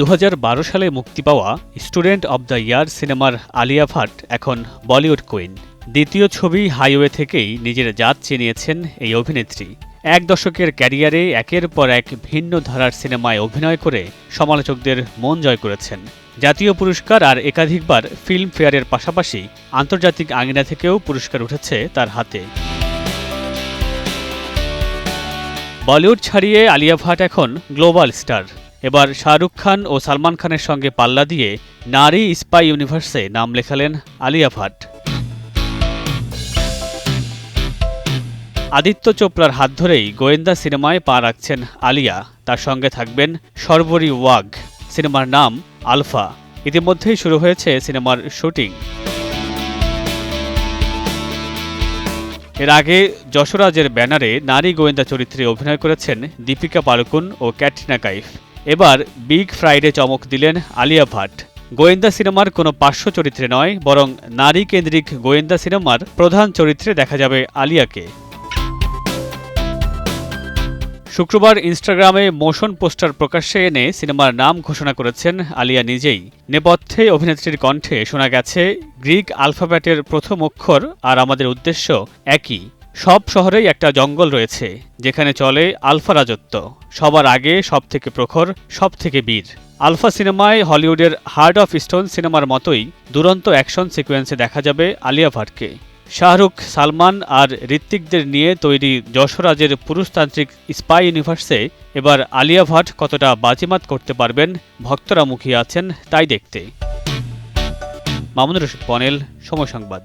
দু হাজার বারো সালে মুক্তি পাওয়া স্টুডেন্ট অব দ্য ইয়ার সিনেমার আলিয়া ভাট এখন বলিউড কুইন। দ্বিতীয় ছবি হাইওয়ে থেকেই নিজের জাত চিনিয়েছেন এই অভিনেত্রী। এক দশকের ক্যারিয়ারে একের পর এক ভিন্ন ধারার সিনেমায় অভিনয় করে সমালোচকদের মন জয় করেছেন। জাতীয় পুরস্কার আর একাধিকবার ফিল্মফেয়ারের পাশাপাশি আন্তর্জাতিক আঙিনা থেকেও পুরস্কার উঠেছে তার হাতে। বলিউড ছাড়িয়ে আলিয়া ভাট এখন গ্লোবাল স্টার। এবার শাহরুখ খান ও সালমান খানের সঙ্গে পাল্লা দিয়ে নারী স্পাই ইউনিভার্সে নাম লেখালেন আলিয়া ভাট। আদিত্য চোপড়ার হাত ধরেই গোয়েন্দা সিনেমায় পা রাখছেন আলিয়া। তার সঙ্গে থাকবেন সর্বরী ওয়াগ সিনেমার নাম আলফা। ইতিমধ্যেই শুরু হয়েছে সিনেমার শুটিং। এর আগে যশোরাজের ব্যানারে নারী গোয়েন্দা চরিত্রে অভিনয় করেছেন দীপিকা পাড়ুকুন ও ক্যাটরিনা কাইফ। এবার বিগ ফ্রাইডে চমক দিলেন আলিয়া ভাট। গোয়েন্দা সিনেমার কোনো পার্শ্ব চরিত্রে নয়, বরং নারী কেন্দ্রিক গোয়েন্দা সিনেমার প্রধান চরিত্রে দেখা যাবে আলিয়াকে। শুক্রবার ইনস্টাগ্রামে মোশন পোস্টার প্রকাশ্যে এনে সিনেমার নাম ঘোষণা করেছেন আলিয়া নিজেই। নেপথ্যে অভিনেত্রীর কণ্ঠে শোনা গেছে, গ্রিক আলফাবেটের প্রথম অক্ষর আর আমাদের উদ্দেশ্য একই। সব শহরেই একটা জঙ্গল রয়েছে, যেখানে চলে আলফা রাজত্ব। সবার আগে সব থেকে প্রখর সব থেকে বীর। আলফা সিনেমায় হলিউডের হার্ট অফ স্টোন সিনেমার মতোই দুরন্ত অ্যাকশন সিকোয়েন্সে দেখা যাবে আলিয়া ভাটকে। শাহরুখ, সালমান আর ঋত্বিকদের নিয়ে তৈরি যশোরাজের পুরুষতান্ত্রিক স্পাই ইউনিভার্সে এবার আলিয়া ভাট কতটা বাজিমাত করতে পারবেন ভক্তরা মুখিয়ে আছেন তাই দেখতে। মামুনুর রশিদ, পনেল, সময় সংবাদ।